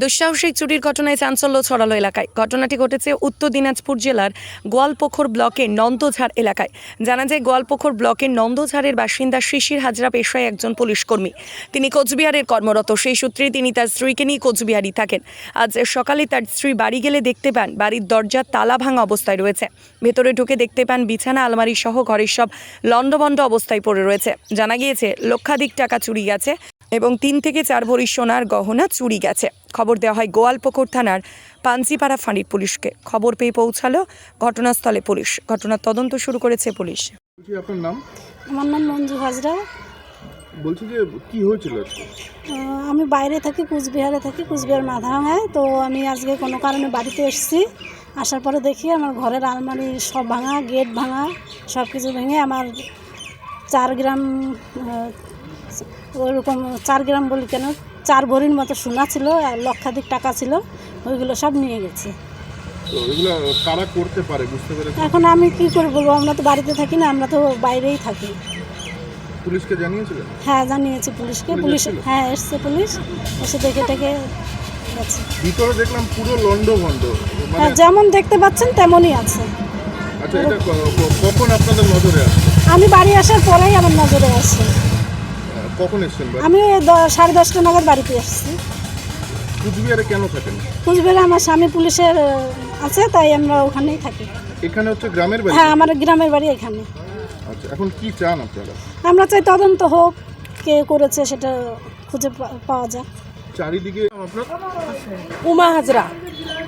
দুঃসাহসিক চুরির ঘটনায় চাঞ্চল্য ছড়ালো এলাকায়। ঘটনাটি ঘটেছে উত্তর দিনাজপুর জেলার গোয়ালপোখর ব্লকের নন্দঝাড় এলাকায়। জানা যায়, গোয়ালপোখর ব্লকের নন্দঝাড়ের বাসিন্দা শিশির হাজরা পেশায় একজন পুলিশ কর্মী তিনি কোচবিহারের কর্মরত। সেই সূত্রে তিনি তার স্ত্রীকে নিয়ে কোচবিহারই থাকেন। আজ সকালে তার স্ত্রী বাড়ি গেলে দেখতে পান, বাড়ির দরজা তালা ভাঙা অবস্থায় রয়েছে। ভেতরে ঢুকে দেখতে পান, বিছানা, আলমারি সহ ঘরের সব লণ্ডভণ্ড অবস্থায় পড়ে রয়েছে। জানা গিয়েছে, লক্ষাধিক টাকা চুরি গেছে। এবং তিন থেকে চার ভরি সোনার গহনা চুরি গেছে। খবর দেওয়া হয় গোয়ালপুকুর থানার পাঞ্চিপাড়া ফাঁড়ির পুলিশকে। খবর পেয়ে পৌঁছালো ঘটনাস্থলে পুলিশ। ঘটনার তদন্ত শুরু করেছে পুলিশ। বলছি আপনার নাম? আমার নাম মঞ্জু হাজরা। বলছি যে কি হয়েছিল আমি বাইরে থাকি কুচবিহারে থাকি কুচবিহার মাথাভাঙায় তো আমি আজকে কোনো কারণে বাড়িতে এসেছি। আসার পরে দেখি আমার ঘরের আলমারি সব ভাঙা গেট ভাঙা সব কিছু ভেঙে আমার চার গ্রাম আহ, ওইরকম চার গ্রাম বলি কেন চার ভরির মতো সোনা ছিল আর লক্ষাধিক টাকা ছিল ওইগুলো সব নিয়ে গেছে। কারা করতে পারে বুঝতে পেরেছি এখন আমি কি করে বলব আমরা তো বাড়িতে থাকি না আমরা তো বাইরেই থাকি। পুলিশকে জানিয়েছিলেন হ্যাঁ জানিয়েছি পুলিশকে। পুলিশ হ্যাঁ এসছে পুলিশ। এসে দেখে টেকে ভিতরে দেখলাম পুরো মানে হ্যাঁ যেমন দেখতে পাচ্ছেন তেমনই আছে। আচ্ছা এটা কখন আপনাদের নজরে আসছে? আমি বাড়ি আসার পরেই আমার নজরে আহ, কখন এসছেন? আমি ওই দ- সাড়ে দশটা নাগাদ বাড়িতে এসেছি। কুচবিহারে কেন থাকেন? কুচবিহারে আমার স্বামী পুলিশের আছে তাই আমরা ওখানেই থাকি। এখানে হচ্ছে গ্রামের বাড়ি? হ্যাঁ আমার গ্রামের বাড়ি এখানে। আচ্ছা এখন কি চান আপনারা? আমরা চাই তদন্ত হোক কে করেছে সেটা খুঁজে পা- পাওয়া যাক। চারিদিকে আপনার? উমা হাজরা।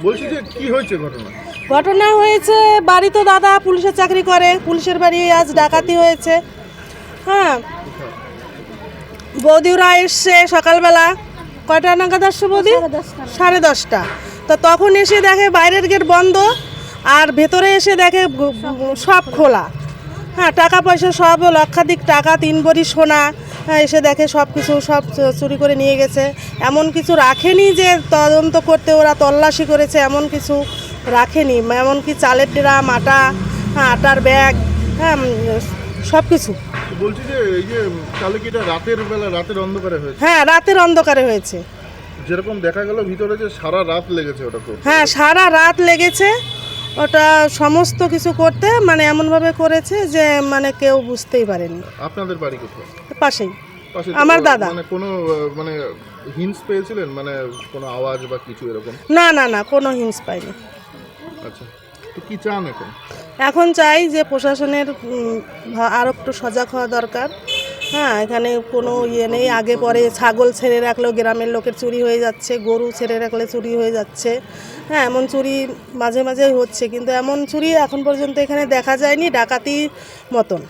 বলছি যে কি হয়েছে ঘটনা? ঘটনা হয়েছে বাড়ি তো দাদা পুলিশের চাকরি করে পুলিশের বাড়ি আজ ডাকাতি হয়েছে। হ্যাঁ বৌদিরা এসছে সকালবেলা। কয়টা নাগাদ আসছে বৌদি? সাড়ে দশটা। তো তখন এসে দেখে বাইরের গেট বন্ধ আর ভেতরে এসে দেখে সব খোলা। হ্যাঁ টাকা পয়সা সব লক্ষাধিক টাকা তিন ভরি সোনা হ্যাঁ এসে দেখে সব কিছু সব চুরি করে নিয়ে গেছে। এমন কিছু রাখেনি যে তদন্ত করতে ওরা তল্লাশি করেছে এমন কিছু রাখেনি। এমনকি চালের ড্রাম আটা হ্যাঁ আটার ব্যাগ হ্যাঁ সব কিছু বলছি যে এই যে তাহলে কি এটা রাতের বেলা রাতের অন্ধকারে হয়েছে। হ্যাঁ রাতের অন্ধকারে হয়েছে। যেরকম দেখা গেল ভিতরে যে সারা রাত লেগেছে ওটা করতে। হ্যাঁ সারা রাত লেগেছে। ওটা সমস্ত কিছু করতে মানে এমনভাবে করেছে যে মানে কেউ বুঝতেই পারেনি। আপনাদের বাড়ি কোথায়? পাশেই। পাশে আমার দাদা। মানে কোনো আহ, মানে হিন্স পেয়েছিলেন? মানে কোনো আওয়াজ বা কিছু এরকম? না না না কোনো হিংস পাইনি। আচ্ছা তো কি চান এখন? এখন চাই যে প্রশাসনের আরও একটু সজাগ হওয়া দরকার। হ্যাঁ এখানে কোনো ইয়ে নেই। আগে পরে ছাগল ছেড়ে রাখলেও গ্রামের লোকের চুরি হয়ে যাচ্ছে, গরু ছেড়ে রাখলে চুরি হয়ে যাচ্ছে। হ্যাঁ এমন চুরি মাঝে মাঝে হচ্ছে, কিন্তু এমন চুরি এখন পর্যন্ত এখানে দেখা যায়নি, ডাকাতি মতন।